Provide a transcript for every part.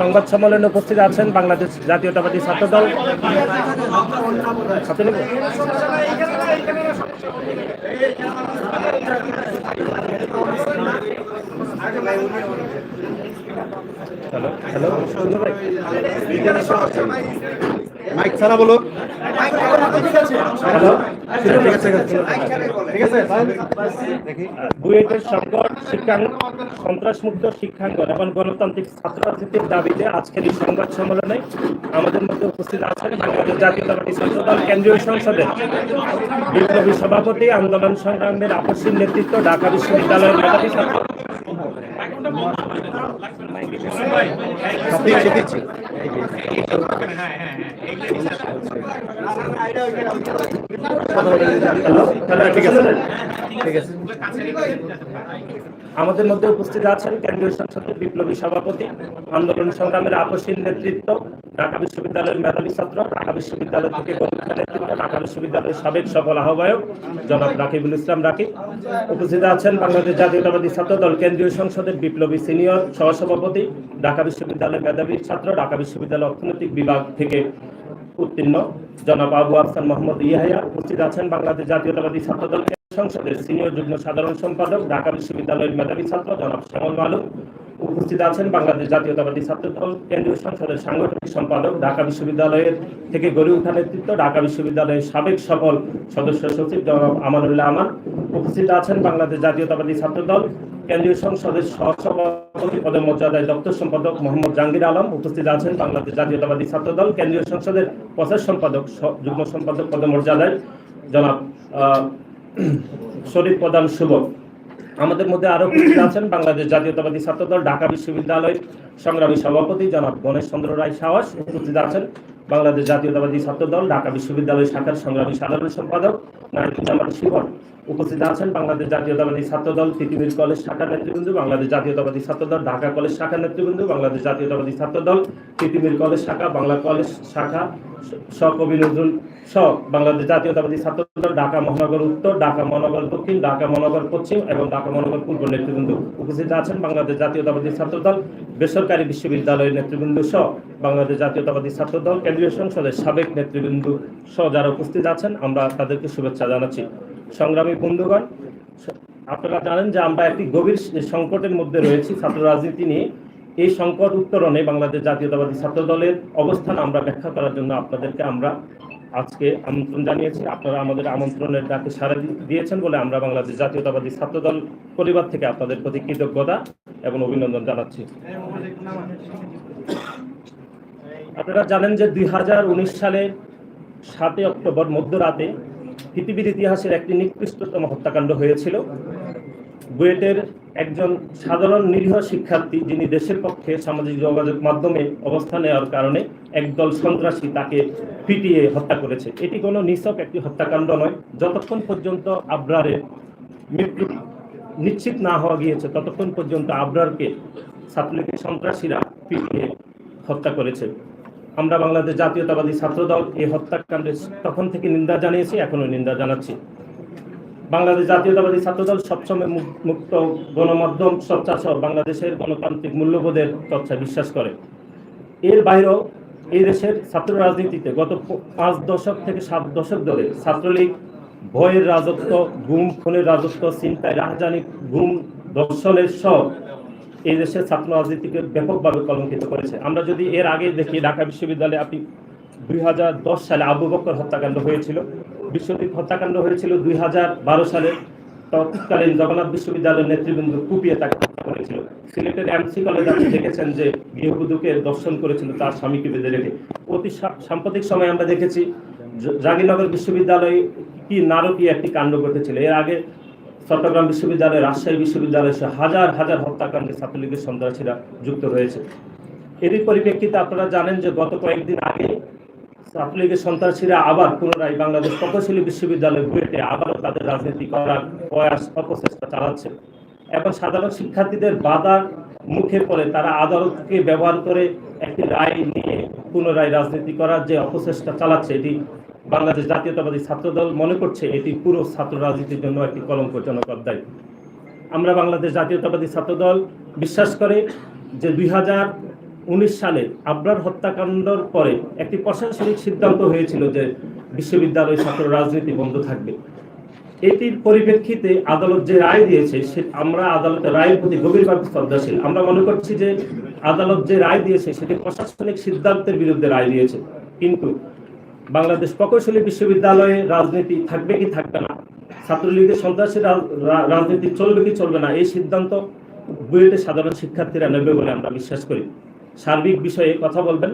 সংবাদ সম্মেলনে উপস্থিত আছেন বাংলাদেশ জাতীয়তাবাদী ছাত্র দল হ্যালো হ্যালো? মাইক ছাড়া বলো। বুয়েটের সংকট শিক্ষাঙ্গ সন্ত্রাসমুক্ত শিক্ষাঙ্গন এবং গণতান্ত্রিক ছাত্র দাবিতে আজকের এই সংবাদ সম্মেলনে আমাদের মধ্যে উপস্থিত আছেন বাংলাদেশ জাতীয়তাবাদী ছাত্র দল কেন্দ্রীয় সংসদের বিপ্লবী সভাপতি, আন্দোলন সংগ্রামের আপসীর নেতৃত্ব, ঢাকা বিশ্ববিদ্যালয়ের ছাত্র আমাদের মধ্যে উপস্থিত আছেন কেন্দ্রীয় সংসদের বিপ্লবী সভাপতি, আন্দোলন সংগ্রামের আপসীন নেতৃত্ব, ঢাকা বিশ্ববিদ্যালয়ের মেধাবী ছাত্র, ঢাকা বিশ্ববিদ্যালয় থেকে নেতৃত্ব, ঢাকা বিশ্ববিদ্যালয়ের সাবেক সফল আহ্বায়ক জনাব রাকিবুল ইসলাম রাকিব। উপস্থিত আছেন বাংলাদেশ জাতীয়তাবাদী ছাত্র দল কেন্দ্রীয় সংসদের বিপ্লবী সিনিয়র সহসভাপতি, ঢাকা বিশ্ববিদ্যালয়ের মেধাবী ছাত্র, ঢাকা বিশ্ববিদ্যালয় অর্থনৈতিক বিভাগ থেকে উত্তীর্ণ জনাব আবু আফসান মোহাম্মদ ইয়াহিয়া উপস্থিত আছেন বাংলাদেশ জাতীয়তাবাদী ছাত্র দল সংসদের সিনিয়র যুগ্ম সাধারণ সম্পাদক, ঢাকা বিশ্ববিদ্যালয়ের মেধাবী ছাত্র জনাব শ্যামল মালুক উপস্থিত আছেন বাংলাদেশ জাতীয়তাবাদী ছাত্র দল কেন্দ্রীয় সংসদের সাংগঠনিক সম্পাদক, ঢাকা বিশ্ববিদ্যালয়ের থেকে গড়ে ওঠা নেতৃত্ব, ঢাকা বিশ্ববিদ্যালয়ের সাবেক সফল সদস্য সচিব জনাব আমানুল্লাহ আমান উপস্থিত আছেন বাংলাদেশ জাতীয়তাবাদী ছাত্র দল কেন্দ্রীয় সংসদের সহসভাপতি পদে মর্যাদায় দপ্তর সম্পাদক মোহাম্মদ জাহাঙ্গীর আলম উপস্থিত আছেন বাংলাদেশ জাতীয়তাবাদী ছাত্র দল কেন্দ্রীয় সংসদের প্রচার সম্পাদক যুগ্ম সম্পাদক পদে মর্যাদায় জনাব শরীফ প্রধান শুভ। আমাদের মধ্যে আরও উপস্থিত আছেন বাংলাদেশ জাতীয়তাবাদী ছাত্র দল ঢাকা বিশ্ববিদ্যালয় সংগ্রামী সভাপতি জনাব গণেশ চন্দ্র রায় সাহস উপস্থিত আছেন। বাংলাদেশ জাতীয়তাবাদী ছাত্র দল ঢাকা বিশ্ববিদ্যালয় শাখার সংগ্রামী সাধারণ সম্পাদক নারিকুজ্জামান শিবন উপস্থিত আছেন বাংলাদেশ জাতীয়তাবাদী ছাত্র দল তিতুমির কলেজ শাখার নেতৃবৃন্দ, বাংলাদেশ জাতীয়তাবাদী ছাত্র দল ঢাকা কলেজ শাখার নেতৃবৃন্দ, বাংলাদেশ জাতীয়তাবাদী ছাত্র দল তিতুমির কলেজ শাখা, বাংলা কলেজ শাখা স কবি নজরুল সহ বাংলাদেশ জাতীয়তাবাদী ছাত্র দল ঢাকা মহানগর উত্তর, ঢাকা মহানগর দক্ষিণ, ঢাকা মহানগর পশ্চিম এবং ঢাকা মহানগর পূর্ব নেতৃবৃন্দ উপস্থিত আছেন বাংলাদেশ জাতীয়তাবাদী ছাত্র দল বেসরকারি বিশ্ববিদ্যালয়ের নেতৃবৃন্দ সহ বাংলাদেশ জাতীয়তাবাদী ছাত্র দল কেন্দ্রীয় সংসদের সাবেক নেতৃবৃন্দ সহ যারা উপস্থিত আছেন, আমরা তাদেরকে শুভেচ্ছা জানাচ্ছি। সংগ্রামী বন্ধুগণ, আপনারা জানেন যে আমরা একটি গভীর সংকটের মধ্যে রয়েছি। ছাত্র রাজনীতি নিয়ে এই সংকট উত্তরণে বাংলাদেশ জাতীয়তাবাদী ছাত্র দলের অবস্থান আমরা ব্যাখ্যা করার জন্য আপনাদেরকে আমরা আজকে আমন্ত্রণ জানিয়েছি। আপনারা আমাদের আমন্ত্রণের ডাকে সাড়া দিয়েছেন বলে আমরা বাংলাদেশ জাতীয়তাবাদী ছাত্র দল পরিবার থেকে আপনাদের প্রতি কৃতজ্ঞতা এবং অভিনন্দন জানাচ্ছি। আপনারা জানেন যে দুই সালের সাতই অক্টোবর, মধ্যরাতে পৃথিবীর ইতিহাসের একটি নিকৃষ্টতম হত্যাকাণ্ড হয়েছিল। বুয়েটের একজন সাধারণ নিরীহ শিক্ষার্থী যিনি দেশের পক্ষে সামাজিক যোগাযোগ মাধ্যমে অবস্থান নেওয়ার কারণে একদল সন্ত্রাসী তাকে পিটিয়ে হত্যা করেছে। এটি কোনো নিছক একটি হত্যাকাণ্ড নয়। যতক্ষণ পর্যন্ত আবরারের মৃত্যু নিশ্চিত না হওয়া গিয়েছে, ততক্ষণ পর্যন্ত আবরারকে ছাত্রলীগের সন্ত্রাসীরা পিটিয়ে হত্যা করেছে। আমরা বাংলাদেশ জাতীয়তাবাদী ছাত্রদল এই হত্যাকাণ্ডের তখন থেকে নিন্দা জানিয়েছি এখনও নিন্দা জানাচ্ছি। বাংলাদেশ জাতীয়তাবাদী ছাত্রদল সবসময় মুক্ত গণমাধ্যম চর্চা সহ বাংলাদেশের গণতান্ত্রিক মূল্যবোধের চর্চায় বিশ্বাস করে। এর বাইরেও এই দেশের ছাত্র রাজনীতিতে গত পাঁচ দশক থেকে সাত দশক ধরে ছাত্রলীগ, ভয়ের রাজত্ব, গুম, খুনের রাজত্ব, চিন্তায় রাজধানী, গুম দর্শনের সহ এই দেশের ছাত্র রাজনীতিকে ব্যাপকভাবে কলঙ্কিত করেছে। আমরা যদি এর আগে দেখি, ঢাকা বিশ্ববিদ্যালয়ে আপনি দুই হাজার দশ সালে আবু বকর হত্যাকাণ্ড হয়েছিল। বিশ্বজিৎ হত্যাকাণ্ড হয়েছিল দুই হাজার বারো সালে। তৎকালীন জগন্নাথ বিশ্ববিদ্যালয়ের নেতৃবৃন্দ কুপিয়ে তাকে হত্যা করেছিল। সিলেটের এমসি কলেজ আপনি দেখেছেন যে গৃহবধূকে দর্শন করেছিল তার স্বামীকে বেঁধে রেখে। অতি সাম্প্রতিক সময় আমরা দেখেছি, জ- জাহাঙ্গীরনগর বিশ্ববিদ্যালয়ে কি নারকীয় একটি কাণ্ড ঘটেছিল। এর আগে চট্টগ্রাম বিশ্ববিদ্যালয়, রাজশাহী বিশ্ববিদ্যালয় সহ হাজার হাজার হত্যাকাণ্ডে ছাত্রলীগের সন্ত্রাসীরা যুক্ত রয়েছে। এরই পরিপ্রেক্ষিতে আপনারা জানেন যে গত কয়েকদিন আগে ছাত্রলীগের সন্ত্রাসীরা আবার পুনরায় বাংলাদেশ প্রকৌশলী বিশ্ববিদ্যালয় বুয়েটে আবারও তাদের রাজনীতি করার প্রয়াস, অপচেষ্টা চালাচ্ছে। এবং সাধারণ শিক্ষার্থীদের বাধার মুখে পড়ে তারা আদালতকে ব্যবহার করে একটি রায় নিয়ে পুনরায় রাজনীতি করার যে অপচেষ্টা চালাচ্ছে, এটি বাংলাদেশ জাতীয়তাবাদী ছাত্রদল মনে করছে এটি পুরো ছাত্র রাজনীতির জন্য একটি কলঙ্কজনক অধ্যায় আমরা বাংলাদেশ জাতীয়তাবাদী ছাত্রদল বিশ্বাস করে যে দুই উনিশ সালে আবরার হত্যাকাণ্ডর পরে একটি প্রশাসনিক সিদ্ধান্ত হয়েছিল যে বিশ্ববিদ্যালয় ছাত্র রাজনীতি বন্ধ থাকবে। এটির পরিপ্রেক্ষিতে আদালত যে রায় দিয়েছে, সে আমরা আদালতের রায়ের প্রতি গভীরভাবে শ্রদ্ধাশীল। আমরা মনে করছি যে আদালত যে রায় দিয়েছে, সেটি প্রশাসনিক সিদ্ধান্তের বিরুদ্ধে রায় দিয়েছে। কিন্তু বাংলাদেশ প্রকৌশলী বিশ্ববিদ্যালয়ে রাজনীতি থাকবে কি থাকবে না? ছাত্রলীগের সন্ত্রাসী রাজনীতি চলবে কি চলবে না? এই সিদ্ধান্ত বুয়েটের সাধারণ শিক্ষার্থীরা নেবে বলে আমরা বিশ্বাস করি। সার্বিক বিষয়ে কথা বলবেন।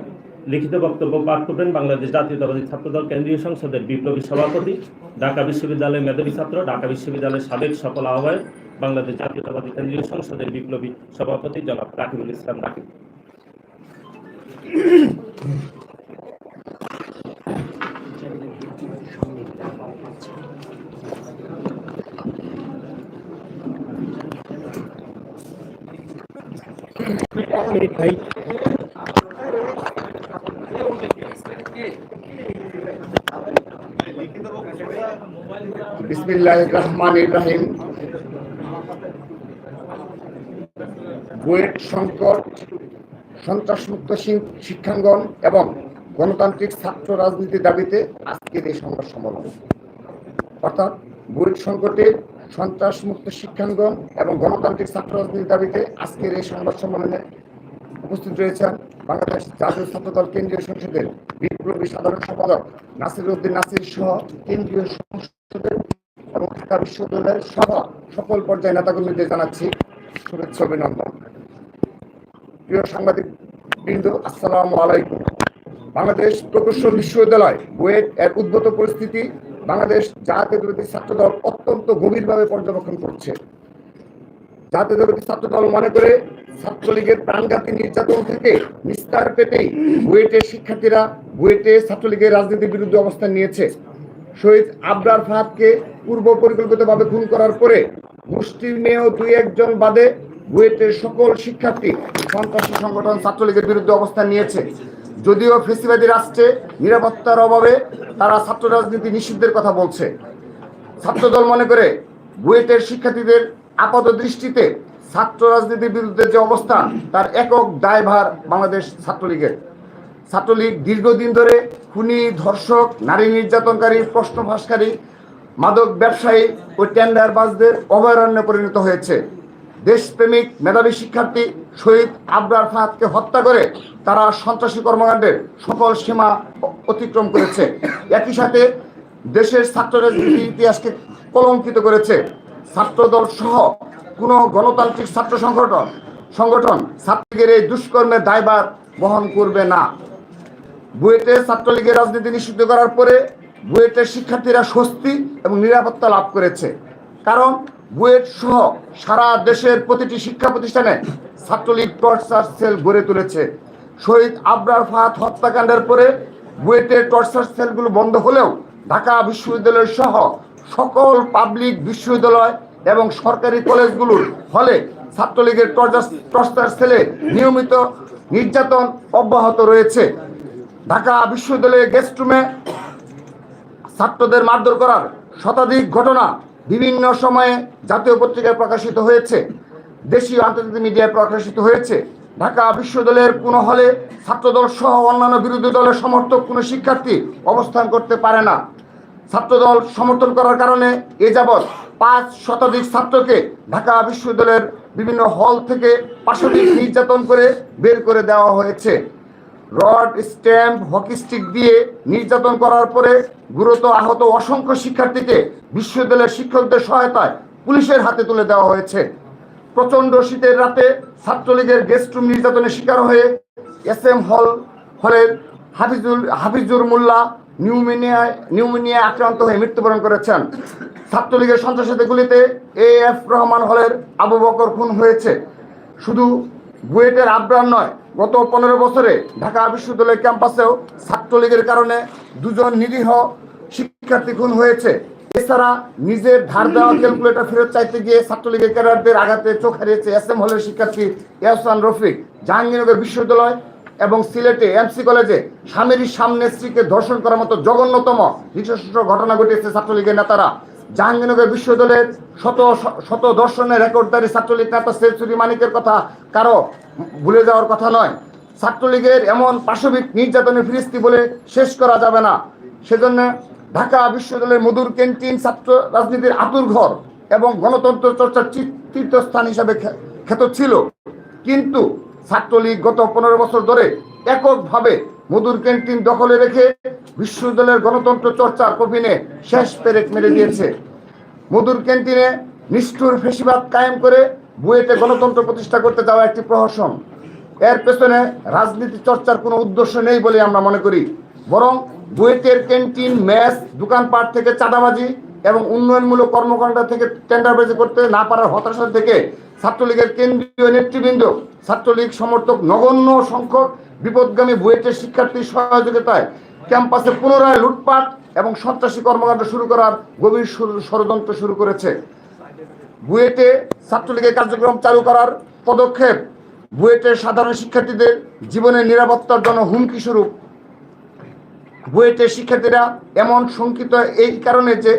লিখিত বক্তব্য পাঠ করবেন বাংলাদেশ জাতীয়তাবাদী ছাত্রদল কেন্দ্রীয় সংসদের বিপ্লবী সভাপতি, ঢাকা বিশ্ববিদ্যালয়ের মেধাবী ছাত্র, ঢাকা বিশ্ববিদ্যালয়ের সাবেক সফল আহ্বায়ক, বাংলাদেশ জাতীয়তাবাদী কেন্দ্রীয় সংসদের বিপ্লবী সভাপতি জনাব রাকিবুল ইসলাম রাকিব। বিসমিল্লাহ রহমান ইব্রাহিম বুয়েট সংকট, সন্ত্রাসমুক্ত শিক্ষাঙ্গন এবং গণতান্ত্রিক ছাত্র রাজনীতির দাবিতে আজকের এই সংবাদ সম্মেলন। অর্থাৎ বুয়েট সংকটে সন্ত্রাসমুক্ত শিক্ষাঙ্গন এবং গণতান্ত্রিক ছাত্র রাজনীতির দাবিতে আজকের এই সংবাদ সম্মেলনে উপস্থিত রয়েছেন বাংলাদেশ জাতীয় ছাত্রদল কেন্দ্রীয় সংসদের বিপ্লবী সাধারণ সম্পাদক নাসির উদ্দিন নাসির সহ কেন্দ্রীয় সংসদের এবং ঢাকা বিশ্ববিদ্যালয়ের সহ সকল পর্যায়ে নেতাকর্মীদের জানাচ্ছি শুভেচ্ছা অভিনন্দন। প্রিয় সাংবাদিক বৃন্দ, আসসালামু আলাইকুম। বাংলাদেশ প্রকৌশল বিশ্ববিদ্যালয় বুয়েট এর উদ্ভূত পরিস্থিতি বাংলাদেশ জাতীয়তাবাদী ছাত্রদল অত্যন্ত গভীরভাবে পর্যবেক্ষণ করছে। জাতীয়তাবাদী ছাত্রদল মনে করে ছাত্রলীগের প্রাণঘাতী নির্যাতন থেকে নিস্তার পেতেই বুয়েটের শিক্ষার্থীরা বুয়েটে ছাত্রলীগের রাজনীতির বিরুদ্ধে অবস্থান নিয়েছে। শহীদ আবরার ফাহাদকে পূর্ব পরিকল্পিতভাবে খুন করার পরে মুষ্টির মেয়েও দুই একজন বাদে বুয়েটের সকল শিক্ষার্থী সন্ত্রাসী সংগঠন ছাত্রলীগের বিরুদ্ধে অবস্থান নিয়েছে। যদিও ফেসিবাদী রাষ্ট্রে নিরাপত্তার অভাবে তারা ছাত্র রাজনীতি নিষিদ্ধের কথা বলছে। ছাত্রদল মনে করে বুয়েটের শিক্ষার্থীদের আপাত দৃষ্টিতে ছাত্র রাজনীতির বিরুদ্ধে যে অবস্থা তার একক দায়ভার বাংলাদেশ ছাত্রলীগের। ছাত্রলীগ দীর্ঘদিন ধরে খুনি, ধর্ষক, নারী নির্যাতনকারী প্রশ্ন ফাঁসকারী মাদক ব্যবসায়ী ও টেন্ডারবাজদের অভয়ারণ্যে পরিণত হয়েছে। দেশপ্রেমিক মেধাবী শিক্ষার্থী শহীদ আবরার ফাহাদকে হত্যা করে তারা সন্ত্রাসী কর্মকাণ্ডের সকল সীমা অতিক্রম করেছে। একই সাথে দেশের ছাত্র ইতিহাসকে কলঙ্কিত করেছে। ছাত্রদল সহ কোনো গণতান্ত্রিক ছাত্র সংগঠন সংগঠন ছাত্রলীগের এই দুষ্কর্মের দায়ভার বহন করবে না। বুয়েটে ছাত্রলীগের রাজনীতি নিষিদ্ধ করার পরে বুয়েটের শিক্ষার্থীরা স্বস্তি এবং নিরাপত্তা লাভ করেছে। কারণ বুয়েট সহ সারা দেশের প্রতিটি শিক্ষা প্রতিষ্ঠানে ছাত্রলীগ টর্চার সেল গড়ে তুলেছে। শহীদ আবরার ফাহাদ হত্যাকাণ্ডের পরে বুয়েটের টর্চার সেলগুলো বন্ধ হলেও ঢাকা বিশ্ববিদ্যালয় সহ সকল পাবলিক বিশ্ববিদ্যালয় এবং সরকারি কলেজগুলোর হলে ছাত্রলীগের টর্চার সেলে নিয়মিত নির্যাতন অব্যাহত রয়েছে। ঢাকা বিশ্ববিদ্যালয়ের গেস্ট রুমে ছাত্রদের মারধর করার শতাধিক ঘটনা বিভিন্ন সময়ে জাতীয় পত্রিকায় প্রকাশিত হয়েছে, দেশীয় আন্তর্জাতিক মিডিয়ায় প্রকাশিত হয়েছে। ঢাকা বিশ্ববিদ্যালয়ের কোনো হলে ছাত্রদল সহ অন্যান্য বিরোধী দলের সমর্থক কোনো শিক্ষার্থী অবস্থান করতে পারে না। ছাত্রদল সমর্থন করার কারণে এ যাবৎ পাঁচ শতাধিক ছাত্রকে ঢাকা বিশ্ববিদ্যালয়ের বিভিন্ন হল থেকে পাশবিক নির্যাতন করে বের করে দেওয়া হয়েছে। রড, স্ট্যাম্প, হকি স্টিক দিয়ে নির্যাতন করার পরে গুরুতর আহত অসংখ্য শিক্ষার্থীকে বিশ্ববিদ্যালয়ের শিক্ষকদের সহায়তায় পুলিশের হাতে তুলে দেওয়া হয়েছে। প্রচণ্ড শীতের রাতে ছাত্রলীগের গেস্ট রুম নির্যাতনের শিকার হয়ে এস এম হল হলের হাফিজুল, হাফিজুর মোল্লা নিউমোনিয়ায় নিউমোনিয়ায় আক্রান্ত হয়ে মৃত্যুবরণ করেছেন। ছাত্রলীগের সন্ত্রাসীতে গুলিতে এ এফ রহমান হলের আবু বকর খুন হয়েছে। শুধু বুয়েটের আবরান নয়, গত পনেরো বছরে ঢাকা বিশ্ববিদ্যালয় ক্যাম্পাসেও ছাত্রলীগের কারণে দুজন নিরীহ শিক্ষার্থী খুন হয়েছে। এছাড়া নিজের ধার দেওয়া ক্যালকুলেটর ফেরত চাইতে গিয়ে ছাত্রলীগের ক্যাডারদের আঘাতে চোখ হারিয়েছে এস এম হলের শিক্ষার্থী ইয়াসান রফিক। জাহাঙ্গীরনগর বিশ্ববিদ্যালয় এবং সিলেটে এমসি কলেজে স্বামীর সামনে স্ত্রীকে ধর্ষণ করার মতো জঘন্যতম নৃশংস ঘটনা ঘটিয়েছে ছাত্রলীগের নেতারা। জাহাঙ্গীরনগর বিশ্ববিদ্যালয়ের শত শত দর্শনের রেকর্ডদারি ছাত্রলীগ নেতা সেঞ্চুরি মানিকের কথা কারও ভুলে যাওয়ার কথা নয়। ছাত্রলীগের এমন পাশবিক নির্যাতনের ফিরিস্তি বলে শেষ করা যাবে না। সেজন্য ঢাকা বিশ্ববিদ্যালয়ের মধুর ক্যান্টিন ছাত্র রাজনীতির আতুর ঘর এবং গণতন্ত্র চর্চার তীর্থস্থান হিসাবে খ্যা- খ্যাত ছিল। কিন্তু ছাত্রলীগ গত পনেরো বছর ধরে এককভাবে মধুর ক্যান্টিন দখলে রেখে বিশ্ববিদ্যালয়ের গণতন্ত্র চর্চার কফিনে শেষ পেরেক মেরে দিয়েছে। মধুর ক্যান্টিনে নিষ্ঠুর ফেসিবাদ কায়েম করে বুয়েটে গণতন্ত্র প্রতিষ্ঠা করতে যাওয়া একটি প্রহসন। এর পেছনে রাজনীতি চর্চার কোনো উদ্দেশ্য নেই বলে আমরা মনে করি। বরং বুয়েটের ক্যান্টিন, ম্যাচ, দোকানপাট থেকে চাঁদাবাজি এবং উন্নয়নমূলক কর্মকাণ্ড থেকে টেন্ডারবাজি করতে না পারার হতাশা থেকে ছাত্রলীগের কেন্দ্রীয় নেতৃবৃন্দ, ছাত্রলীগ সমর্থক নগণ্য সংখ্যক বিপদগামী বুয়েটের শিক্ষার্থীর সহযোগিতায় ক্যাম্পাসে পুনরায় লুটপাট এবং সন্ত্রাসী কর্মকাণ্ড শুরু করার গভীর ষড়যন্ত্র শুরু করেছে। বুয়েটে ছাত্রলীগের কার্যক্রম চালু করার পদক্ষেপ বুয়েটের সাধারণ শিক্ষার্থীদের জীবনের নিরাপত্তার জন্য হুমকি স্বরূপ। বুয়েটের শিক্ষার্থীরা এমন শঙ্কিত এই কারণে যে,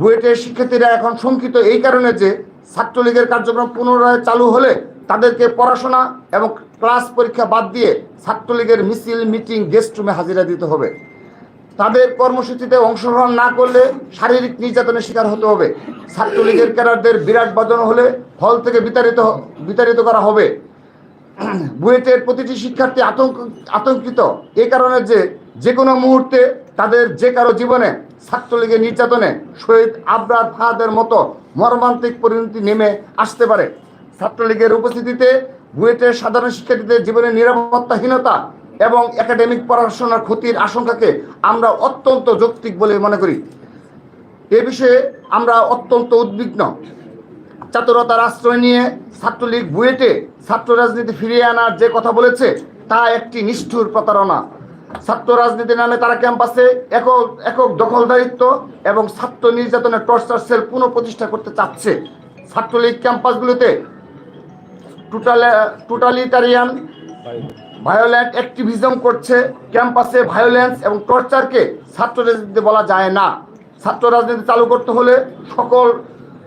বুয়েটের শিক্ষার্থীরা এখন শঙ্কিত এই কারণে যে ছাত্রলীগের কার্যক্রম পুনরায় চালু হলে তাদেরকে পড়াশোনা এবং ক্লাস পরীক্ষা বাদ দিয়ে ছাত্রলীগের মিছিল, মিটিং, গেস্ট রুমে হাজিরা দিতে হবে। তাদের কর্মসূচিতে অংশগ্রহণ না করলে শারীরিক নির্যাতনের শিকার হতে হবে। ছাত্রলীগের ক্যাডারদের বিরাট বাজানো হলে হল থেকে বিতাড়িত বিতাড়িত করা হবে। বুয়েটের প্রতিটি শিক্ষার্থী আতঙ্ক আতঙ্কিত। এই কারণে যে যে কোনো মুহূর্তে তাদের যে কারও জীবনে ছাত্রলীগের নির্যাতনে শহীদ আবরার ফাহাদের মতো মর্মান্তিক পরিণতি নেমে আসতে পারে। ছাত্রলীগের উপস্থিতিতে বুয়েটের সাধারণ শিক্ষার্থীদের জীবনের নিরাপত্তাহীনতা এবং একাডেমিক পড়াশোনার ক্ষতির আশঙ্কাকে আমরা অত্যন্ত যৌক্তিক বলে মনে করি। এ বিষয়ে আমরা অত্যন্ত উদ্বিগ্ন। চাতুরতার আশ্রয় নিয়ে ছাত্রলীগ বুয়েটে ছাত্র রাজনীতি ফিরিয়ে আনার যে কথা বলেছে, তা একটি নিষ্ঠুর প্রতারণা। ছাত্র রাজনীতির নামে তারা ক্যাম্পাসে একক একক দখলদারিত্ব এবং ছাত্র নির্যাতনের টর্চার সেল পুনঃপ্রতিষ্ঠা করতে চাচ্ছে। ছাত্রলীগ ক্যাম্পাসগুলোতে টোটাল, টোটালিটারিয়ান ভায়োলেন্ট অ্যাক্টিভিজম করছে। ক্যাম্পাসে ভায়োলেন্স এবং টর্চারকে ছাত্র রাজনীতি বলা যায় না। ছাত্র রাজনীতি চালু করতে হলে সকল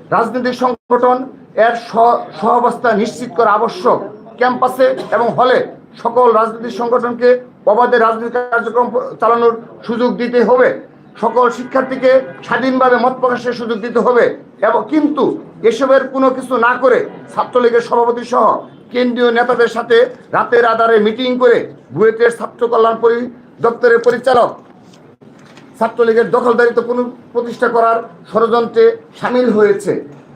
রাজনৈতিক সংগঠন এর সহ- সহাবস্থা নিশ্চিত করা আবশ্যক। ক্যাম্পাসে এবং হলে সকল রাজনৈতিক সংগঠনকে অবাধে রাজনৈতিক কার্যক্রম চালানোর সুযোগ দিতে হবে। সকল শিক্ষার্থীকে স্বাধীনভাবে মত প্রকাশের সুযোগ দিতে হবে এবং কিন্তু এসবের কোনো কিছু না করে ছাত্রলীগের সভাপতি সহ কেন্দ্রীয় নেতাদের সাথে রাতের আধারে মিটিং করে বুয়েটের ছাত্র কল্যাণ দপ্তরের পরিচালক, ছাত্রলীগের দখলদারিত্ব প্রতিষ্ঠা করার ষড়যন্ত্রে সামিল হয়েছে।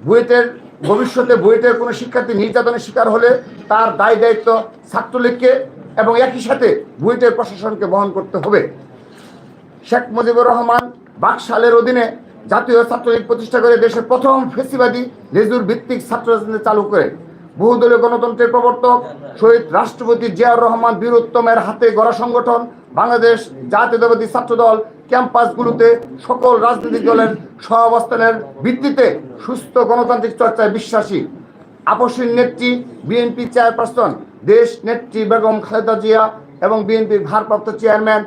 বুয়েটের ভবিষ্যতে বুয়েটের কোনো শিক্ষার্থী নির্যাতনের শিকার হলে তার দায় দায়িত্ব ছাত্রলীগকে এবং একই সাথে বুয়েটের প্রশাসনকে বহন করতে হবে। শেখ মুজিবুর রহমান বাকশালের অধীনে জাতীয় ছাত্রলীগ প্রতিষ্ঠা করে দেশের প্রথম ফেসিবাদী লেজুর ভিত্তিক ছাত্র রাজনীতি চালু করে। বহুদলীয় গণতন্ত্রের প্রবর্তক, শহীদ রাষ্ট্রপতি জিয়াউর রহমান বীরুত্তমের হাতে গড়া সংগঠন, বাংলাদেশ জাতীয়তাবাদী ছাত্র দল ক্যাম্পাসগুলোতে সকল রাজনৈতিক দলের সহাবস্থানের ভিত্তিতে সুস্থ গণতান্ত্রিক চর্চায় বিশ্বাসী। আপসীর নেত্রী, বিএনপি চেয়ারপারসন দেশ নেত্রী বেগম খালেদা জিয়া এবং বিএনপির ভারপ্রাপ্ত চেয়ারম্যান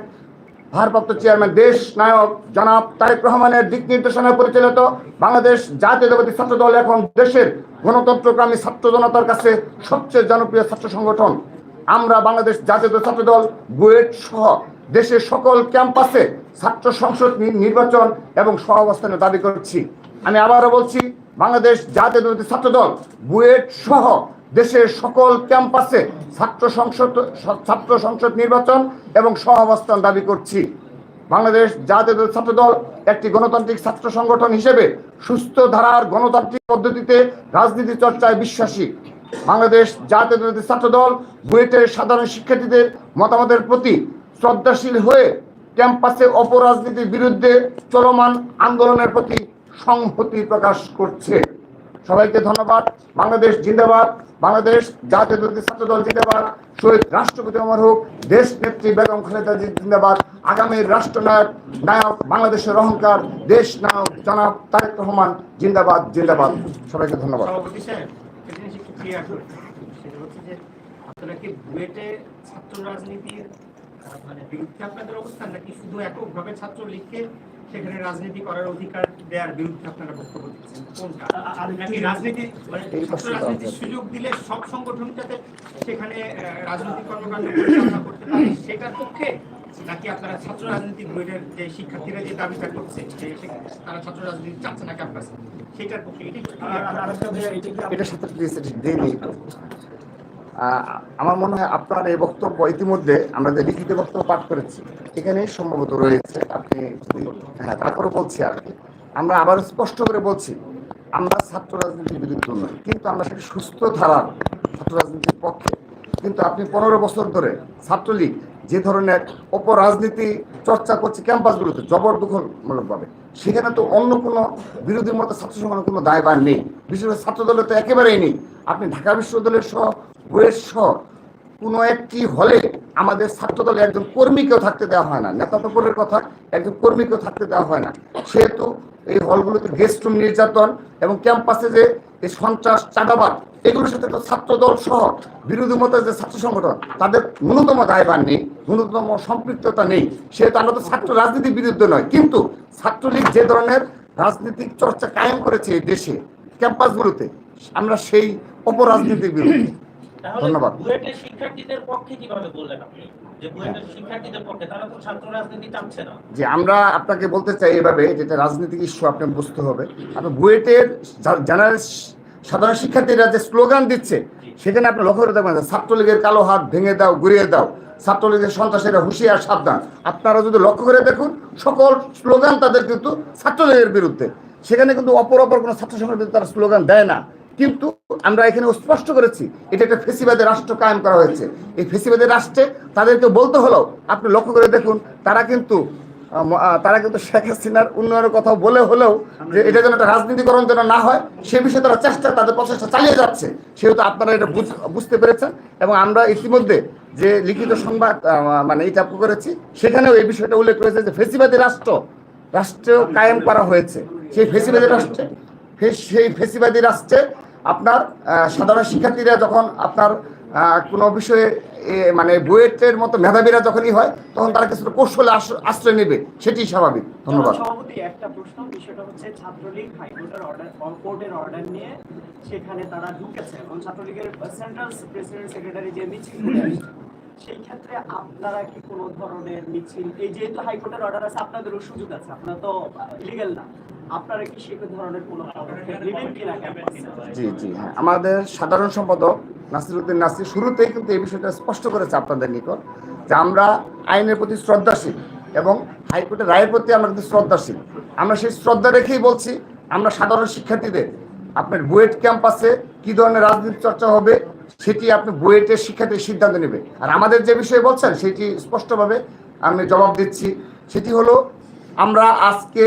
ভারপ্রাপ্ত চেয়ারম্যান, দেশ নায়ক জনাব তারেক রহমানের দিক নির্দেশনায় পরিচালিত বাংলাদেশ জাতীয়তাবাদী ছাত্র দল এখন দেশের গণতন্ত্রকামী ছাত্র জনতার কাছে সবচেয়ে জনপ্রিয় ছাত্র সংগঠন। আমরা বাংলাদেশ জাতীয় ছাত্র দল বুয়েট সহ দেশের সকল ক্যাম্পাসে ছাত্র সংসদ নির্বাচন এবং সহাবস্থানের দাবি করছি। আমি আবারও বলছি, বাংলাদেশ জাতীয় ছাত্র দল বুয়েট সহ দেশের সকল ক্যাম্পাসে ছাত্র সংসদ ছাত্র সংসদ নির্বাচন এবং সহাবস্থান দাবি করছি। বাংলাদেশ জাতীয় ছাত্র দল একটি গণতান্ত্রিক ছাত্র সংগঠন হিসেবে সুস্থ ধারার গণতান্ত্রিক পদ্ধতিতে রাজনীতি চর্চায় বিশ্বাসী। বাংলাদেশ জাতীয় ছাত্র দল বুয়েটের সাধারণ শিক্ষার্থীদের মতামতের প্রতি শ্রদ্ধাশীল হয়ে ক্যাম্পাসে অপরাজনীতির বিরুদ্ধে চলমান আন্দোলনের প্রতি সংহতি প্রকাশ করছে। সবাইকে ধন্যবাদ। বাংলাদেশ জিন্দাবাদ। বাংলাদেশ জাতীয় ছাত্র দল জিন্দাবাদ, শহীদ রাষ্ট্রপতি অমর হোক, দেশ নেত্রী বেগম খালেদা জিন্দাবাদ আগামী রাষ্ট্রনায়ক, নায়ক বাংলাদেশের অহংকার, দেশ নায়ক জনাব তারেক রহমান, জিন্দাবাদ জিন্দাবাদ। সবাইকে ধন্যবাদ। আপনারা কি বুয়েটে ছাত্র রাজনীতির মানে বিরুদ্ধে আপনাদের অবস্থান নাকি শুধু এককভাবে ছাত্রলীগকে সেখানে রাজনীতি করার অধিকার দেওয়ার বিরুদ্ধে আপনারা বক্তব্য দিচ্ছেন? কোনটা? নাকি রাজনীতি মানে রাজনীতির সুযোগ দিলে সব সংগঠন যাতে সেখানে রাজনৈতিক কর্মকাণ্ড পরিচালনা করতে পারে। সেটার পক্ষে নাকি আপনারা ছাত্র রাজনীতি বইয়ের যে শিক্ষার্থীরা যে দাবিটা করছে যে তারা ছাত্র রাজনীতি চাচ্ছে না ক্যাম্পাসে সেটার পক্ষে। এটার সাথে আমার মনে হয় আপনার এই বক্তব্য ইতিমধ্যে আমরা যে লিখিত বক্তব্য পাঠ করেছি, এখানে সম্ভবত রয়েছে, আপনি হ্যাঁ তারপরে বলছি আর কি। আমরা আবার স্পষ্ট করে বলছি, আমরা ছাত্র রাজনীতির বিরুদ্ধে নই, কিন্তু আমরা সেটা সুস্থ ধারার ছাত্র রাজনীতির পক্ষে। কিন্তু আপনি পনেরো বছর ধরে ছাত্রলীগ যে ধরনের অপরাজনীতি চর্চা করছে ক্যাম্পাসগুলোতে জবরদখলমূলকভাবে, সেখানে তো অন্য কোনো বিরোধীর মতো ছাত্র সংগঠনের কোনো দায়ভার নেই। বিশেষ করে ছাত্র তো একেবারেই নেই। আপনি ঢাকা বিশ্ববিদ্যালয়ের সহ বইয়ের কোনো একটি হলে আমাদের ছাত্র দলে একজন কর্মীকেও থাকতে দেওয়া হয় না। নেতা তো পরের কথা একজন কর্মীকেও থাকতে দেওয়া হয় না। সেহেতু এই হলগুলোতে গেস্ট রুম নির্যাতন এবং ক্যাম্পাসে যে এই সন্ত্রাস চাঁদাবাদ এগুলোর সাথে তো ছাত্র দল সহ বিরোধী মতের যে ছাত্র সংগঠন, তাদের ন্যূনতম দায়ভার নেই, ন্যূনতম সম্পৃক্ততা নেই। সেহেতু আমরা তো ছাত্র রাজনীতির বিরুদ্ধে নয়। কিন্তু ছাত্রলীগ যে ধরনের রাজনৈতিক চর্চা কায়েম করেছে এই দেশে ক্যাম্পাসগুলোতে আমরা সেই অপরাজনীতির বিরুদ্ধে। ধন্যবাদ। বুয়েটের শিক্ষার্থীদের পক্ষে কীভাবে বললেন আপনি? যে বুয়েটের শিক্ষার্থীদের পক্ষে তারা তো ছাত্র রাজনীতি চাচ্ছে না। যে আমরা আপনাকে বলতে চাই এভাবে যেটা রাজনৈতিক ইস্যু আপনি বুঝতে হবে। আপনি বুয়েটের জেনারেল সাধারণ শিক্ষার্থীরা যে স্লোগান দিচ্ছে সেখানে আপনি লক্ষ্য করে দেখবেন ছাত্রলীগের কালো হাত ভেঙে দাও ঘুরিয়ে দাও। ছাত্রলীগের সন্ত্রাসীরা হুঁশিয়ার সাবধান। আপনারা যদি লক্ষ্য করে দেখুন সকল স্লোগান তাদের কিন্তু ছাত্রলীগের বিরুদ্ধে। সেখানে কিন্তু অপর অপর কোনো ছাত্র বিরুদ্ধে তারা স্লোগান দেয় না। কিন্তু আমরা এখানে স্পষ্ট করেছি, এটা একটা ফেসিবাদী রাষ্ট্র কায়েম করা হয়েছে। এই ফেসিবাদী রাষ্ট্রে তাদেরকে বলতে হলো, আপনি লক্ষ্য করে দেখুন, তারা কিন্তু তারা কিন্তু শেখ হাসিনার উন্নয়নের কথা বলে হলেও যে এটা যেন একটা রাজনীতিকরণ যেন না হয়, সে বিষয়ে তারা চেষ্টা, তাদের প্রচেষ্টা চালিয়ে যাচ্ছে। সেহেতু আপনারা এটা বুঝ- বুঝতে পেরেছেন এবং আমরা ইতিমধ্যে যে লিখিত সংবাদ মানে এটা করেছি, সেখানেও এই বিষয়টা উল্লেখ করেছে যে ফেসিবাদী রাষ্ট্র রাষ্ট্র কায়েম করা হয়েছে। সেই ফেসিবাদী রাষ্ট্রে সেই ফেসিবাদী রাষ্ট্রে আপনার সাধারণ শিক্ষার্থীরা যখন আপনার কোনো বিষয়ে মানে বুয়েটের মতো মেধাবীরা যখনই হয় তখন তারা কিছু কৌশলে আশ্রয় নেবে সেটি স্বাভাবিক। ধন্যবাদ। সভাপতি একটা প্রশ্ন বিষয়টা হচ্ছে ছাত্রলীগ হাইকোর্টের অর্ডার কোর্টের অর্ডার নিয়ে সেখানে তারা ঢুকেছে। এবং ছাত্রলীগের সেন্ট্রাল প্রেসিডেন্ট সেক্রেটারি যে মিছিল করে সেই ক্ষেত্রে আপনারা কি কোনো ধরনের মিছিল? এই যেহেতু হাইকোর্টের অর্ডার আছে আপনাদেরও সুযোগ আছে আপনারা তো লিগেল না। জি জি হ্যাঁ। আমাদের সাধারণ সম্পাদক নাসিরুদ্দিন নাসির শুরুতেই কিন্তু এই বিষয়টা স্পষ্ট করেছে আপনাদের নিকট যে আমরা আইনের প্রতি শ্রদ্ধাশীল এবং হাইকোর্টের রায়ের প্রতি আমরা কিন্তু শ্রদ্ধাশীল। আমরা সেই শ্রদ্ধা রেখেই বলছি, আমরা সাধারণ শিক্ষার্থীদের আপনার বুয়েট ক্যাম্পাসে কি ধরনের রাজনীতি চর্চা হবে সেটি আপনি বুয়েটের শিক্ষার্থীর সিদ্ধান্ত নেবে। আর আমাদের যে বিষয়ে বলছেন সেটি স্পষ্টভাবে আমি জবাব দিচ্ছি। সেটি হলো, আমরা আজকে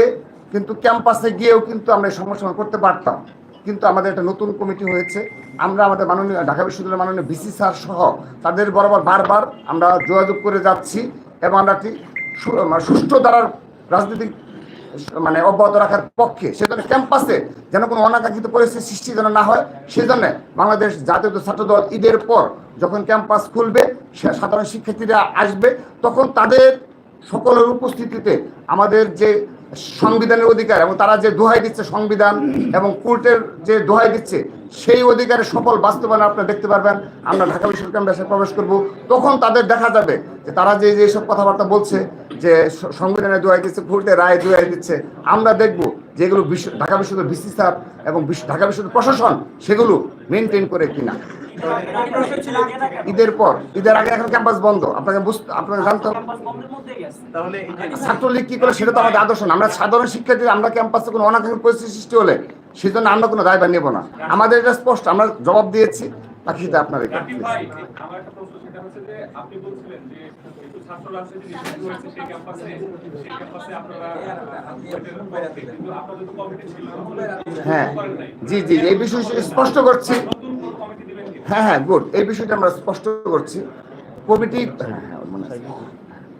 কিন্তু ক্যাম্পাসে গিয়েও কিন্তু আমরা সমস্যা করতে পারতাম। কিন্তু আমাদের একটা নতুন কমিটি হয়েছে। আমরা আমাদের মাননীয়, ঢাকা বিশ্ববিদ্যালয়ের মাননীয় বিসি স্যার সহ তাদের বরাবর বারবার আমরা যোগাযোগ করে যাচ্ছি এবং আমরা একটি মানে সুষ্ঠু দ্বারার রাজনৈতিক মানে অব্যাহত রাখার পক্ষে সেজন্য ক্যাম্পাসে যেন কোনো অনাকাঙ্ক্ষিত পরিস্থিতি সৃষ্টি যেন না হয়, সেজন্য বাংলাদেশ জাতীয় ছাত্র দল ঈদের পর যখন ক্যাম্পাস খুলবে সাধারণ শিক্ষার্থীরা আসবে, তখন তাদের সকলের উপস্থিতিতে আমাদের যে সংবিধানের অধিকার এবং তারা যে দোহাই দিচ্ছে সংবিধান এবং কোর্টের যে দোহাই দিচ্ছে, সেই অধিকারের সফল বাস্তবায়ন আপনারা দেখতে পারবেন। আমরা ঢাকা বিশ্ববিদ্যালয় প্রবেশ করব। তখন তাদের দেখা যাবে যে তারা যে যেসব কথাবার্তা বলছে, যে স- সংবিধানের দোহাই দিচ্ছে কোর্টের রায় দোহাই দিচ্ছে, আমরা দেখব যেগুলো ঢাকা বিশ্ববিদ্যালয় বিসি স্যার এবং ঢাকা বিশ্ববিদ্যালয় প্রশাসন সেগুলো মেনটেন করে কিনা। ঈদের পর ঈদের আগে এখন ক্যাম্পাস বন্ধ। আপনাকে বুঝতে আপনাকে জানতে হবে। ক্যাম্পাস বন্ধের মধ্যেই গেছে তাহলে ছাত্রলীগ কি করে সেটা তো আমাদের আদর্শ না। আমরা সাধারণ শিক্ষার্থী আমরা ক্যাম্পাসে কোনো অনাকাঙ্ক্ষিত পরিস্থিতি সৃষ্টি হলে সেজন্য আমরা কোনো দায়ভার নেব না। আমাদের এটা স্পষ্ট আমরা জবাব দিয়েছি। বাকি সেটা আপনার এটা রাকিব ভাই আমার একটা প্রশ্ন সেটা হচ্ছে যে আপনি বলছিলেন যে যেহেতু ছাত্র রাজনীতি নিষিদ্ধ হয়েছে সেই ক্যাম্পাসে সেই ক্যাম্পাসে আপনারা আহ, বুয়েটের পক্ষে, কিন্তু আপনাদের তো কমিটি ছিল না, হ্যাঁ। জি জি এই বিষয়ে স্পষ্ট করছি নতুন কোন কমিটি দিবেন কি হ্যাঁ হ্যাঁ গুড এই বিষয়টা আমরা স্পষ্ট করছি। কমিটি।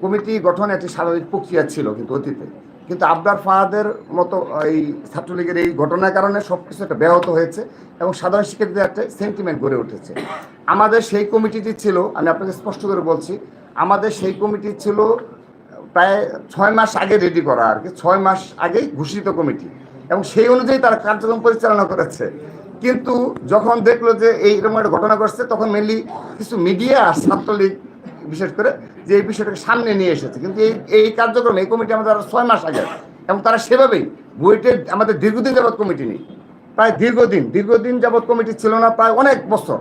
কমিটি গঠন একটি স্বাভাবিক প্রক্রিয়া ছিল কিন্তু অতীতে। কিন্তু আবদার ফাহাদের মতো এই ছাত্রলীগের এই ঘটনার কারণে সব কিছু একটা ব্যাহত হয়েছে এবং সাধারণ শিক্ষার্থীদের একটা সেন্টিমেন্ট গড়ে উঠেছে। আমাদের সেই কমিটিটি ছিল, আমি আপনাকে স্পষ্ট করে বলছি, আমাদের সেই কমিটি ছিল প্রায় ছয় মাস আগে রেডি করা আর কি, ছয় মাস আগে ঘোষিত কমিটি। এবং সেই অনুযায়ী তারা কার্যক্রম পরিচালনা করেছে। কিন্তু যখন দেখল যে এইরকম একটা ঘটনা ঘটছে, তখন মেনলি কিছু মিডিয়া আর ছাত্রলীগ বিশেষ করে যে এই বিষয়টাকে সামনে নিয়ে এসেছে। কিন্তু এই এই কার্যক্রম, এই কমিটি আমাদের আরও ছয় মাস আগে, এবং তারা সেভাবেই বুয়েটের আমাদের দীর্ঘদিন যাবৎ কমিটি নেই। প্রায় দীর্ঘদিন দীর্ঘদিন যাবৎ কমিটি ছিল না, প্রায় অনেক বছর।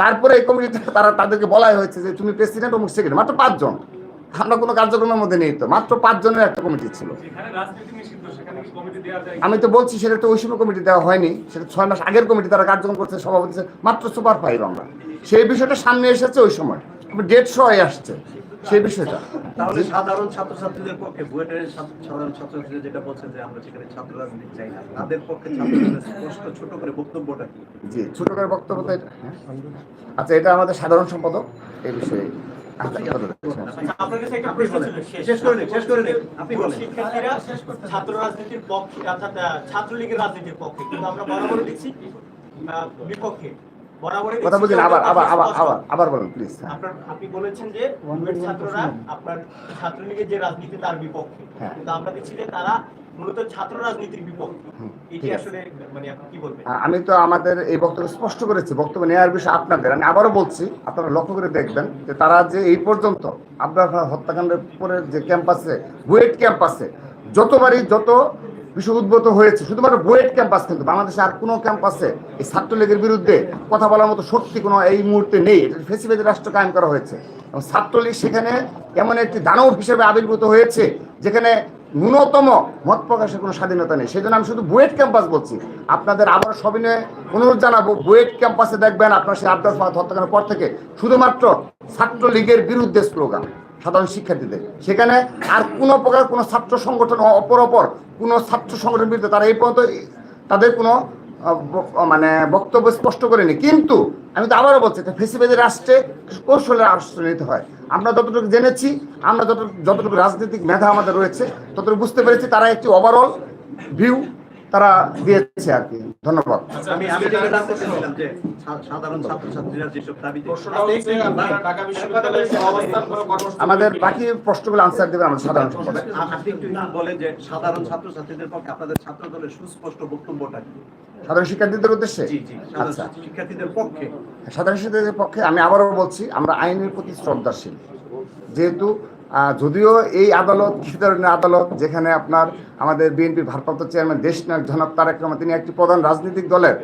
তারপরে এই কমিটিতে তারা তাদেরকে বলাই হয়েছে যে, তুমি প্রেসিডেন্ট অমুক সেক্রেটারি মাত্র পাঁচজন। আমরা কোনো কার্যক্রমের মধ্যে নেই তো মাত্র পাঁচজনের একটা কমিটি ছিল। যেখানে রাজনীতি নিষিদ্ধ সেখানে কি কমিটি দেওয়া যায়? আমি তো বলছি সেটা একটা ওই সময় কমিটি দেওয়া হয়নি সেটা ছয় মাস আগের কমিটি তারা কার্যক্রম করছে সভাপতি মাত্র সুপার ফাইভ আমরা। সেই বিষয়টা সামনে এসেছে ওই সময় ডেট সহ আসছে সেই বিষয়টা। তাহলে সাধারণ ছাত্রছাত্রীদের পক্ষে বুয়েটের সাধারণ ছাত্রছাত্রীরা যেটা বলছেন যে আমরা সেখানে ছাত্র রাজনীতি চাই না তাদের পক্ষে ছাত্রদের স্পষ্ট ছোট করে বক্তব্যটা কি? জি ছোট করে বক্তব্য এটা- হ্যাঁ। আচ্ছা এটা আমাদের সাধারণ সম্পাদক এই বিষয়ে আপনার কাছে একটা আপনি প্রশ্ন ছিল শেষ। শেষ করে শেষ করে আপনি শিক্ষার্থীরা ছাত্র রাজনীতির পক্ষে অর্থাৎ ছাত্রলীগের রাজনীতির পক্ষে কিন্তু আমরা বরাবর দেখছি বিপক্ষে। বরাবরই কথা বলছেন আবার আবার আবার আবার আবার বলুন প্লিজ আপনার আপনি বলেছেন যে ছাত্ররা আপনার ছাত্রলীগের যে রাজনীতি তার বিপক্ষে। হ্যাঁ। কিন্তু আমরা দেখছি যে তারা মূলত ছাত্র রাজনীতির বিপক্ষে। এটি আসলে মানে আপনি কি বলবেন? আমি তো আমাদের এই বক্তব্য স্পষ্ট করেছি বক্তব্য নেওয়ার বিষয় আপনাদের। আমি আবারও বলছি আপনারা লক্ষ্য করে দেখবেন যে তারা যে এই পর্যন্ত আবরার হত্যাকাণ্ডের পরে যে ক্যাম্পাসে বুয়েট ক্যাম্পাসে যতবারই যত বিষয় উদ্ভূত হয়েছে শুধুমাত্র বুয়েট ক্যাম্পাস কিন্তু বাংলাদেশে আর কোনো ক্যাম্পাসে এই ছাত্রলীগের বিরুদ্ধে কথা বলার মতো শক্তি কোনো এই মুহূর্তে নেই। এটা ফেসিবাদী রাষ্ট্র কায়েম করা হয়েছে। এবং ছাত্রলীগ সেখানে এমন একটি দানব হিসেবে আবির্ভূত হয়েছে যেখানে ন্যূনতম মত প্রকাশের কোনো স্বাধীনতা নেই। সেই জন্য আমি শুধু বুয়েট ক্যাম্পাস বলছি। আপনাদের আবার সবিনয়ে অনুরোধ জানাব, বুয়েট ক্যাম্পাসে দেখবেন আপনার সেই আব্দার ফাহাদ হত্যাকাণ্ডের পর থেকে শুধুমাত্র ছাত্রলীগের বিরুদ্ধে স্লোগান সাধারণ শিক্ষার্থীদের। সেখানে আর কোনো প্রকার কোনো ছাত্র সংগঠন অপর অপর কোনো ছাত্র সংগঠনের বিরুদ্ধে তারা এই পর্যন্ত তাদের কোনো মানে বক্তব্য স্পষ্ট করেনি। কিন্তু আমি তো আবারও বলছি, এটা ফেসিবাদী রাষ্ট্রে কৌশলের আশ্রয় নিতে হয়। আমরা যতটুকু জেনেছি, আমরা যতটুকু যতটুকু রাজনৈতিক মেধা আমাদের রয়েছে, ততটুকু বুঝতে পেরেছি তারা একটি ওভারঅল ভিউ তারা দিয়েছে আর কি। ধন্যবাদ। আমি আমি যেটা জানতে চাইছিলাম যে সাধারণ ছাত্রছাত্রীরা যেসব দাবি প্রশ্নটা ঢাকা বিশ্ববিদ্যালয়ে যে অবস্থান বা কর্মসূচি আমাদের বাকি প্রশ্নগুলো আনসার দেবে আমাদের সাধারণ আপনি একটু বলেন যে সাধারণ ছাত্রছাত্রীদের পক্ষে আপনাদের ছাত্র দলের সুস্পষ্ট বক্তব্যটা কি? সাধারণ শিক্ষার্থীদের উদ্দেশ্যে? জি জি সাধারণ আচ্ছা। শিক্ষার্থীদের পক্ষে। সাধারণ শিক্ষার্থীদের পক্ষে আমি আবারও বলছি আমরা আইনের প্রতি শ্রদ্ধাশীল। যেহেতু যদিও এই আদালত কি ধরনের আদালত, যেখানে আপনার আমাদের বিএনপির ভারপ্রাপ্ত চেয়ারম্যান দেশনায়ক জনাব তারেক রহমান, তিনি একটি প্রধান রাজনৈতিক দলের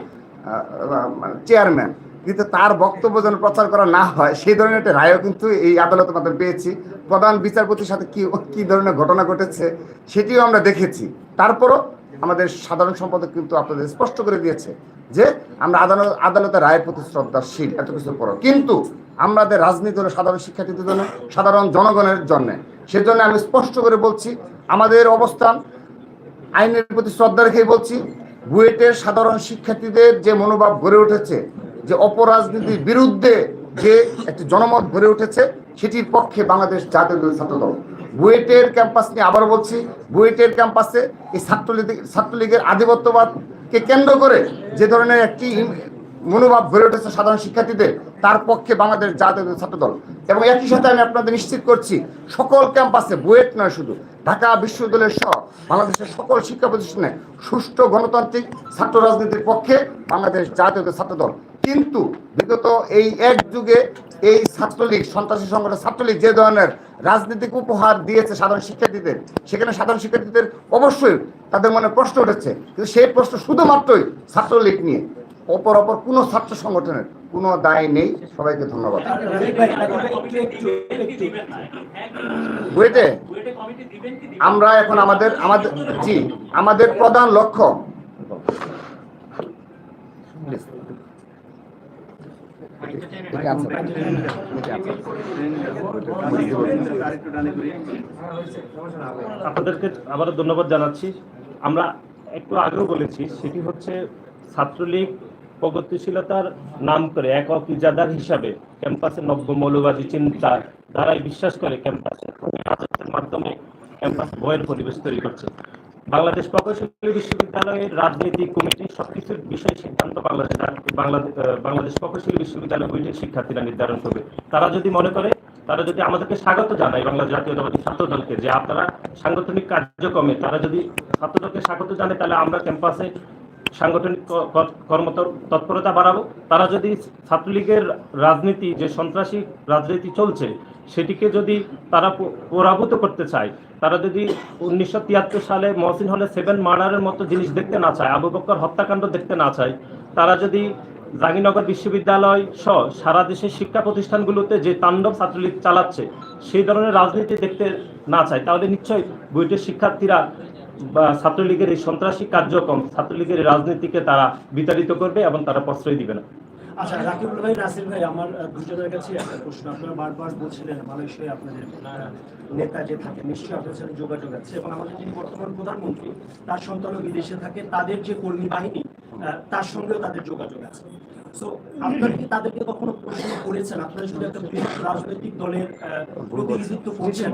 চেয়ারম্যান, কিন্তু তার বক্তব্য যেন প্রচার করা না হয়, সেই ধরনের একটা রায়ও কিন্তু এই আদালতের আমাদের পেয়েছি। প্রধান বিচারপতির সাথে কি কি ধরনের ঘটনা ঘটেছে, সেটিও আমরা দেখেছি। তারপরও আমাদের সাধারণ সম্পাদক কিন্তু আপনাদের স্পষ্ট করে দিয়েছে যে আমরা আদালত, আদালতের রায়ের প্রতি শ্রদ্ধাশীল, এত কিছুর পরও কিন্তু আমাদের রাজনীতি হলো সাধারণ শিক্ষার্থীদের জন্য, সাধারণ জনগণের জন্য। সেজন্য আমি স্পষ্ট করে বলছি, আমাদের অবস্থান, আইনের প্রতি শ্রদ্ধা রেখেই বলছি, বুয়েটের সাধারণ শিক্ষার্থীদের যে মনোভাব গড়ে উঠেছে, যে অপরাজনীতির বিরুদ্ধে যে একটি জনমত গড়ে উঠেছে, সেটির পক্ষে বাংলাদেশ জাতীয় ছাত্র দল বুয়েটের ক্যাম্পাস নিয়ে আবার বলছি, বুয়েটের ক্যাম্পাসে এই ছাত্রলীগ ছাত্রলীগের আধিপত্যবাদকে কেন্দ্র করে যে ধরনের একটি মনোভাব গড়ে উঠেছে সাধারণ শিক্ষার্থীদের, তার পক্ষে বাংলাদেশ জাতীয় ছাত্র দল এবং একই সাথে আমি আপনাদের নিশ্চিত করছি, সকল ক্যাম্পাসে বুয়েট নয় শুধু, ঢাকা বিশ্ববিদ্যালয়ের সহ বাংলাদেশের সকল শিক্ষা প্রতিষ্ঠানে সুষ্ঠু গণতান্ত্রিক ছাত্র রাজনীতির পক্ষে বাংলাদেশ জাতীয় ছাত্র দল কিন্তু বিগত এই এক যুগে এই ছাত্রলীগ, সন্ত্রাসী সংগঠন ছাত্রলীগ যে ধরনের রাজনৈতিক উপহার দিয়েছে সাধারণ শিক্ষার্থীদের, সেখানে সাধারণ শিক্ষার্থীদের অবশ্যই তাদের মনে প্রশ্ন উঠেছে। কিন্তু সেই প্রশ্ন শুধুমাত্রই ছাত্রলীগ নিয়ে। অপর অপর কোনো ছাত্র সংগঠনের কোনো দায় নেই। সবাইকে ধন্যবাদ। বুয়েটে, আমরা এখন আমাদের আমাদের, জি, আমাদের প্রধান লক্ষ্য। আপনাদেরকে আবারও ধন্যবাদ জানাচ্ছি। আমরা একটু আগেও বলেছি, সেটি হচ্ছে ছাত্রলীগ প্রগতিশীলতার নাম করে একক ইজাদার হিসাবে ক্যাম্পাসে নব্য মৌলবাদী চিন্তা দ্বারাই বিশ্বাস করে ক্যাম্পাসে। মাধ্যমে ক্যাম্পাস বয়ের পরিবেশ তৈরি করছে বাংলাদেশ প্রকৌশলী বিশ্ববিদ্যালয়ের রাজনৈতিক কমিটি সবকিছুর বিষয় সিদ্ধান্ত বাংলাদেশ বাংলাদেশ প্রকৌশলী বিশ্ববিদ্যালয় বইটির শিক্ষার্থীরা নির্ধারণ করবে। তারা যদি মনে করে, তারা যদি আমাদেরকে স্বাগত জানায় বাংলা জাতীয়তাবাদী ছাত্র দলকে, যে আপনারা সাংগঠনিক কার্যক্রমে তারা যদি ছাত্রদলকে স্বাগত জানে তাহলে আমরা ক্যাম্পাসে সাংগঠনিক ক- ক- কর্ম তৎপরতা বাড়াবো। তারা যদি ছাত্রলীগের রাজনীতি, যে সন্ত্রাসী রাজনীতি চলছে, সেটিকে যদি তারা পরাভূত করতে চায়, তারা যদি উনিশশো তিয়াত্তর সালে মহসিন হলে সেভেন মার্ডারের মতো জিনিস দেখতে না চায়, আবু বক্কর হত্যাকাণ্ড দেখতে না চায়, তারা যদি জাহাঙ্গীরনগর বিশ্ববিদ্যালয় সহ সারা দেশের শিক্ষা প্রতিষ্ঠানগুলোতে যে তাণ্ডব ছাত্রলীগ চালাচ্ছে, সেই ধরনের রাজনীতি দেখতে না চায়, তাহলে নিশ্চয়ই বুয়েটের শিক্ষার্থীরা ছাত্রলীগের এই সন্ত্রাসী কার্যক্রম ছাত্রলীগের রাজনীতিকে তারা বিতাড়িত করবে এবং তারা প্রশ্রয় দিবে না। আচ্ছা রাকিবুল ভাই নাসির ভাই আমার দুজনের কাছে একটা প্রশ্ন। আপনারা বারবার বলছিলেন মালয়েশিয়ায় আপনাদের নেতা যে থাকে নিশ্চয়ই আপনার সাথে যোগাযোগ আছে এবং আমাদের যিনি বর্তমান প্রধানমন্ত্রী তার সন্তানও বিদেশে থাকে তাদের যে কর্মী বাহিনী আহ, তার সঙ্গেও তাদের যোগাযোগ আছে। সো আপনারা কি তাদেরকে কখনো প্রশ্ন করেছেন? আপনারা শুধু একটা রাজনৈতিক দলের আহ, প্রতিনিধিত্ব করছেন?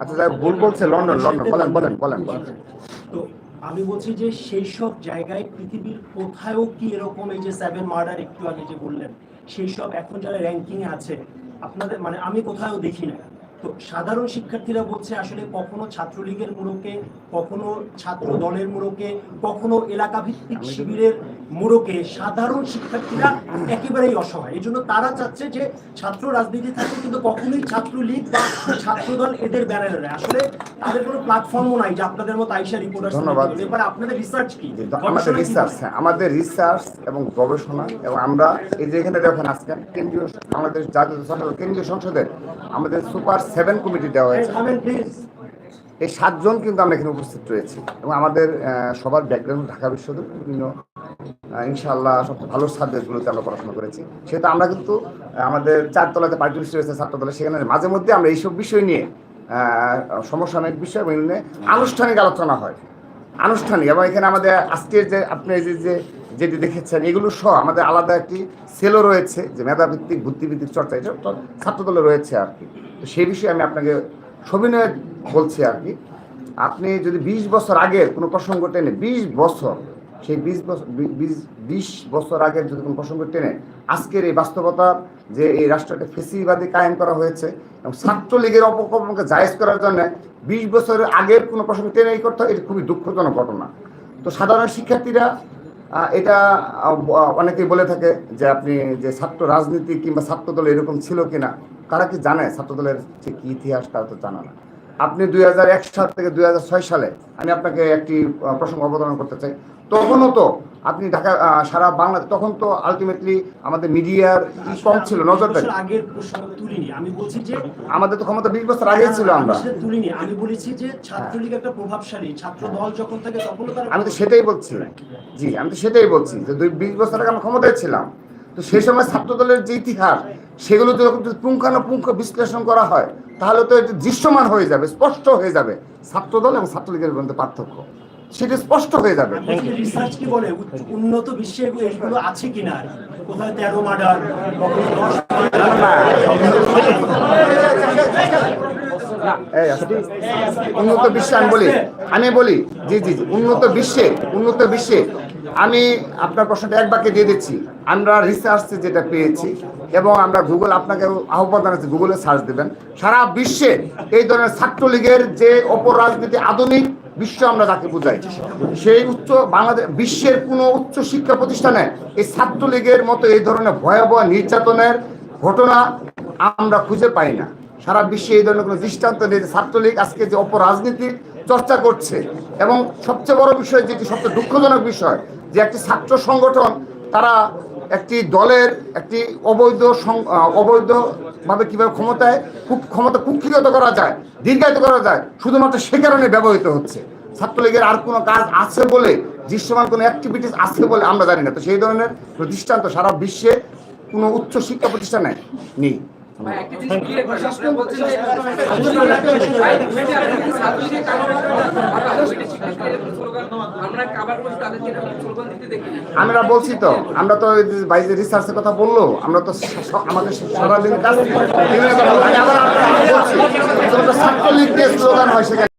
আচ্ছা স্যার ভুল বলছে লন্ডন লন্ডন বলেন বলেন বলেন। তো আমি বলছি যে সেই সব জায়গায় পৃথিবীর কোথায়ও কি এরকম এই যে সেভেন মার্ডার একটু আগে যে বললেন সেই সব এখন যারা র্যাঙ্কিং আছে আপনাদের মানে আমি কোথাও দেখি না। তো সাধারণ শিক্ষার্থীরা বলছে আসলে কখনো ছাত্রলীগের মোড়কে কখনো ছাত্র দলের মোড়কে কখনো এলাকা ভিত্তিক শিবিরের মোড়কে সাধারণ শিক্ষার্থীরা একেবারেই অসহায়। এই জন্য তারা চাচ্ছে যে ছাত্র রাজনীতি থাকে কিন্তু কখনোই ছাত্রলীগ বা ছাত্রদল এদের ব্যানারে নেয়। আসলে তাদের কোনো প্ল্যাটফর্মও নাই যে আপনাদের মতো আইসা রিপোর্টার ধন্যবাদ। এবার আপনাদের রিসার্চ কি? আমাদের রিসার্চ হ্যাঁ আমাদের রিসার্চ এবং গবেষণা এবং আমরা এই যে এখানে দেখেন আজকে কেন্দ্রীয় বাংলাদেশ জাতীয় কেন্দ্রীয় সংসদের আমাদের সুপার সেভেন কমিটি দেওয়া হয়েছে। এই সাতজন কিন্তু আমরা এখানে উপস্থিত রয়েছি এবং আমাদের সবার ব্যাকগ্রাউন্ড ঢাকা বিশ্ববিদ্যালয় বিভিন্ন ইনশাআল্লাহ সবচেয়ে ভালো সাবজেক্টগুলোতে আমরা পড়াশোনা করেছি। সেটা আমরা কিন্তু আমাদের চারতলাতে পার্টি লিস্ট রয়েছে ছাত্রদলে সেখানে মাঝে মধ্যে আমরা এইসব বিষয় নিয়ে সমসাময়িক বিষয় নিয়ে আনুষ্ঠানিক আলোচনা হয়। আনুষ্ঠানিক এবং এখানে আমাদের আজকের যে আপনি যে যে যেটি দেখেছেন, এগুলো সহ আমাদের আলাদা একটি সেলও রয়েছে, যে মেধাভিত্তিক, বুদ্ধিভিত্তিক চর্চা, এটা ছাত্রদলে রয়েছে আর কি। তো সেই বিষয়ে আমি আপনাকে সবিনয় বলছি আর কি। আপনি যদি বিশ বছর আগের কোনো প্রসঙ্গ টেনে, বিশ বছর, সেই বিশ বছর বিশ বছর আগের যদি কোনো প্রসঙ্গ টেনে, আজকের এই বাস্তবতা যে এই রাষ্ট্রকে ফেসিবাদী কায়েম করা হয়েছে এবং ছাত্রলীগের অপকর্মকে জায়েজ করার জন্য বিশ বছরের আগের কোনো প্রসঙ্গ টেনে করতে হয় এটা খুবই দুঃখজনক ঘটনা। তো সাধারণ শিক্ষার্থীরা এটা অনেকে অনেকেই বলে থাকে যে আপনি যে ছাত্র রাজনীতি কিংবা ছাত্রদল এরকম ছিল কিনা তারা কি জানে ছাত্রদলের যে কি ইতিহাস, তারা তো জানা না। আপনি দুই সাল থেকে দুই হাজার ছয় সালে আমি আপনাকে একটি প্রসঙ্গ অবতারণ করতে চাই। তখনও তো আপনি ঢাকা সারা বাংলা তখন তো আলটিমেটলি আমাদের মিডিয়ার কম ছিল নজরদারি আগের তুলিনি। আমি বলছি যে আমাদের তো ক্ষমতা বিশ বছর আগেই ছিল আমরা। আমি তুলিনি। আমি বলেছি যে ছাত্রলীগ একটা প্রভাবশালী। ছাত্র দল যখন থাকে তখনও তারা আমি তো সেটাই বলছি। জি আমি তো সেটাই বলছি যে দুই বিশ বছর আগে আমরা ক্ষমতায় ছিলাম। তো সেই সময় ছাত্রদলের যে ইতিহাস সেগুলো যখন পুঙ্খানুপুঙ্খ বিশ্লেষণ করা হয় তাহলে তো এটি দৃশ্যমান হয়ে যাবে স্পষ্ট হয়ে যাবে ছাত্রদল এবং ছাত্রলীগের মধ্যে পার্থক্য সেটা স্পষ্ট হয়ে যাবে রিসার্চ কি বলে উন্নত বিশ্বে এগুলো আছে কিনা কোথায় তেরো মার্ডার কখনো দশ। উন্নত বিশ্বে আমি বলি আমি বলি, জি জি জি, উন্নত বিশ্বে উন্নত বিশ্বে, আমি আপনার প্রশ্নটা এক বাক্যে দিয়ে দিচ্ছি। আমরা রিসার্চে যেটা পেয়েছি, এবং আমরা গুগল আপনাকে আহ্বান জানাচ্ছি গুগলে সার্চ দেবেন। সারা বিশ্বে এই ধরনের ছাত্রলীগের যে অপরাজনীতি আধুনিক বিশ্ব আমরা যাকে বুঝাই, সেই উচ্চ বাংলাদেশ বিশ্বের কোনো উচ্চ শিক্ষা প্রতিষ্ঠানে এই ছাত্রলীগের মতো এই ধরনের ভয়াবহ নির্যাতনের ঘটনা আমরা খুঁজে পাই না। সারা বিশ্বে এই ধরনের কোনো দৃষ্টান্ত নেই ছাত্রলীগ আজকে যে অপরাজনীতির চর্চা করছে। এবং সবচেয়ে বড় বিষয় যেটি, সবচেয়ে দুঃখজনক বিষয়, যে একটি ছাত্র সংগঠন, তারা একটি দলের একটি অবৈধ অবৈধভাবে কীভাবে ক্ষমতায় খুব- ক্ষমতা কুক্ষিগত করা যায়, দীর্ঘায়িত করা যায়, শুধুমাত্র সে কারণে ব্যবহৃত হচ্ছে। ছাত্রলীগের আর কোনো কাজ আছে বলে, দৃশ্যমান কোনো অ্যাক্টিভিটিস আছে বলে আমরা জানি না। তো সেই ধরনের দৃষ্টান্ত সারা বিশ্বে কোনো উচ্চ শিক্ষা প্রতিষ্ঠানে নেই। আমরা বলছি তো আমরা তো বাইরে রিসার্চের কথা বলল আমরা তো আমাদের সারাদিন কাজ ছাত্রলীগ দিয়ে স্লোগান হয় সেখানে।